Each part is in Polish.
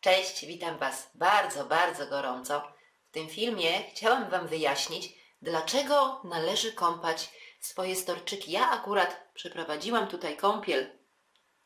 Cześć, witam Was bardzo, bardzo gorąco. W tym filmie chciałam Wam wyjaśnić, dlaczego należy kąpać swoje storczyki. Ja akurat przeprowadziłam tutaj kąpiel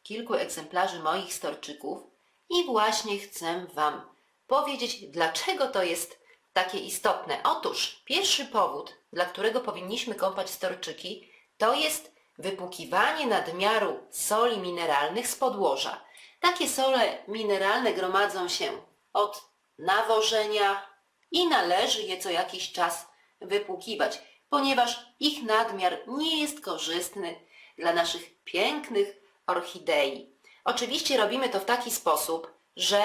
kilku egzemplarzy moich storczyków i właśnie chcę Wam powiedzieć, dlaczego to jest takie istotne. Otóż pierwszy powód, dla którego powinniśmy kąpać storczyki, to jest wypłukiwanie nadmiaru soli mineralnych z podłoża. Takie sole mineralne gromadzą się od nawożenia i należy je co jakiś czas wypłukiwać, ponieważ ich nadmiar nie jest korzystny dla naszych pięknych orchidei. Oczywiście robimy to w taki sposób, że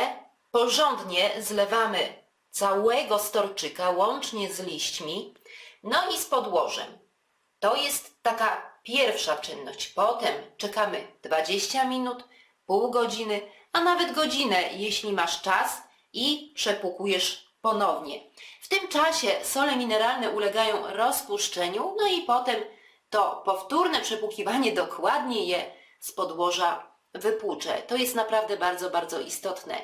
porządnie zlewamy całego storczyka łącznie z liśćmi, no i z podłożem. To jest taka pierwsza czynność. Potem czekamy 20 minut, pół godziny, a nawet godzinę, jeśli masz czas i przepłukujesz ponownie. W tym czasie sole mineralne ulegają rozpuszczeniu, no i potem to powtórne przepłukiwanie dokładnie je z podłoża wypłucze. To jest naprawdę bardzo, bardzo istotne.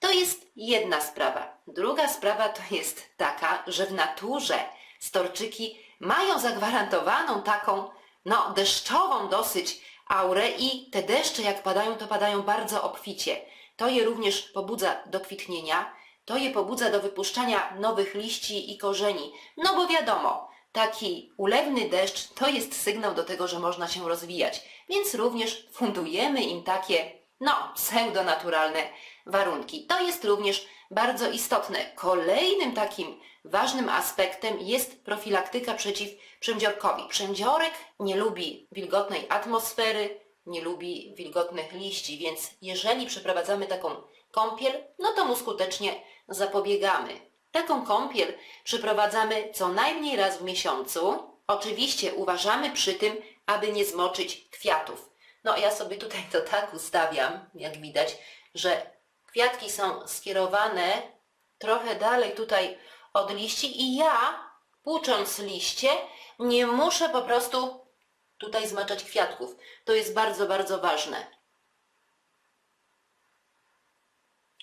To jest jedna sprawa. Druga sprawa to jest taka, że w naturze storczyki mają zagwarantowaną taką, no, deszczową dosyć aurę i te deszcze jak padają, to padają bardzo obficie. To je również pobudza do kwitnienia, to je pobudza do wypuszczania nowych liści i korzeni. No bo wiadomo, taki ulewny deszcz to jest sygnał do tego, że można się rozwijać, więc również fundujemy im takie, no, pseudonaturalne warunki. To jest również bardzo istotne. Kolejnym takim ważnym aspektem jest profilaktyka przeciw przędziorkowi. Przędziorek nie lubi wilgotnej atmosfery, nie lubi wilgotnych liści, więc jeżeli przeprowadzamy taką kąpiel, no to mu skutecznie zapobiegamy. Taką kąpiel przeprowadzamy co najmniej raz w miesiącu. Oczywiście uważamy przy tym, aby nie zmoczyć kwiatów. No ja sobie tutaj to tak ustawiam, jak widać, że kwiatki są skierowane trochę dalej tutaj od liści i ja, płucząc liście, nie muszę po prostu tutaj zmaczać kwiatków. To jest bardzo, bardzo ważne.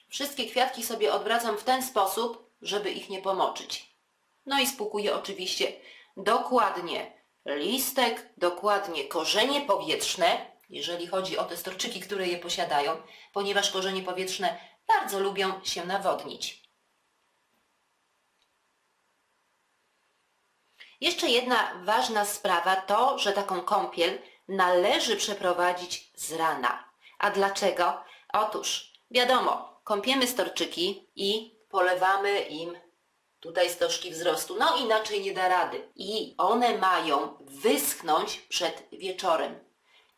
Wszystkie kwiatki sobie odwracam w ten sposób, żeby ich nie pomoczyć. No i spłukuję oczywiście dokładnie listek, dokładnie korzenie powietrzne, jeżeli chodzi o te storczyki, które je posiadają, ponieważ korzenie powietrzne bardzo lubią się nawodnić. Jeszcze jedna ważna sprawa to, że taką kąpiel należy przeprowadzić z rana. A dlaczego? Otóż, wiadomo, kąpiemy storczyki i polewamy im tutaj stożki wzrostu. No inaczej nie da rady. I one mają wyschnąć przed wieczorem.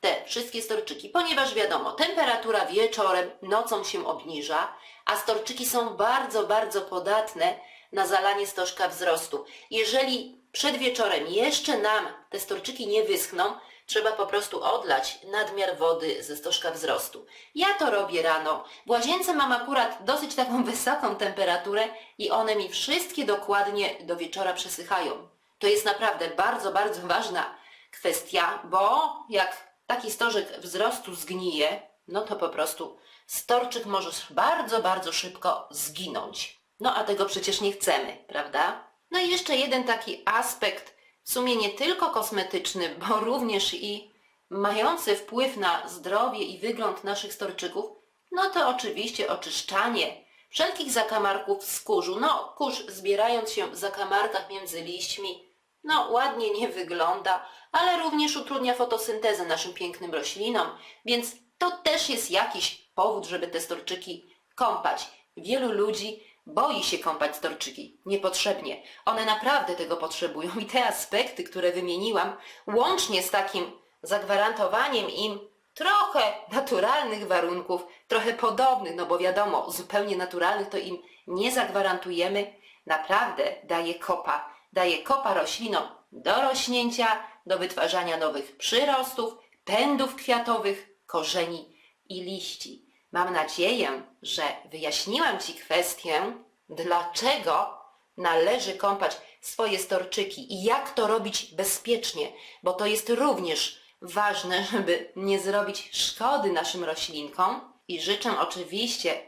Te wszystkie storczyki, ponieważ wiadomo, temperatura wieczorem, nocą się obniża, a storczyki są bardzo, bardzo podatne na zalanie stożka wzrostu. Jeżeli przed wieczorem jeszcze nam te storczyki nie wyschną, trzeba po prostu odlać nadmiar wody ze stożka wzrostu. Ja to robię rano. W łazience mam akurat dosyć taką wysoką temperaturę i one mi wszystkie dokładnie do wieczora przesychają. To jest naprawdę bardzo, bardzo ważna kwestia, bo jak taki stożek wzrostu zgnije, no to po prostu storczyk może bardzo, bardzo szybko zginąć. No a tego przecież nie chcemy, prawda? No i jeszcze jeden taki aspekt, w sumie nie tylko kosmetyczny, bo również i mający wpływ na zdrowie i wygląd naszych storczyków, no to oczywiście oczyszczanie wszelkich zakamarków z kurzu. No, kurz zbierając się w zakamarkach między liśćmi, no ładnie nie wygląda, ale również utrudnia fotosyntezę naszym pięknym roślinom, więc to też jest jakiś powód, żeby te storczyki kąpać. Wielu ludzi boi się kąpać storczyki niepotrzebnie. One naprawdę tego potrzebują i te aspekty, które wymieniłam, łącznie z takim zagwarantowaniem im trochę naturalnych warunków, trochę podobnych, no bo wiadomo, zupełnie naturalnych to im nie zagwarantujemy, naprawdę daje kopa. Daje kopa roślinom do rośnięcia, do wytwarzania nowych przyrostów, pędów kwiatowych, korzeni i liści. Mam nadzieję, że wyjaśniłam Ci kwestię, dlaczego należy kąpać swoje storczyki i jak to robić bezpiecznie, bo to jest również ważne, żeby nie zrobić szkody naszym roślinkom i życzę oczywiście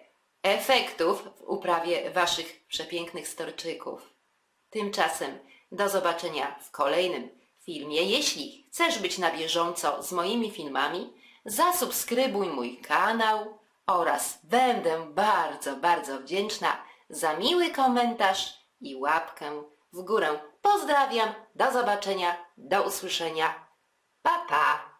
efektów w uprawie Waszych przepięknych storczyków. Tymczasem do zobaczenia w kolejnym filmie. Jeśli chcesz być na bieżąco z moimi filmami, zasubskrybuj mój kanał oraz będę bardzo, bardzo wdzięczna za miły komentarz i łapkę w górę. Pozdrawiam, do zobaczenia, do usłyszenia. Pa, pa!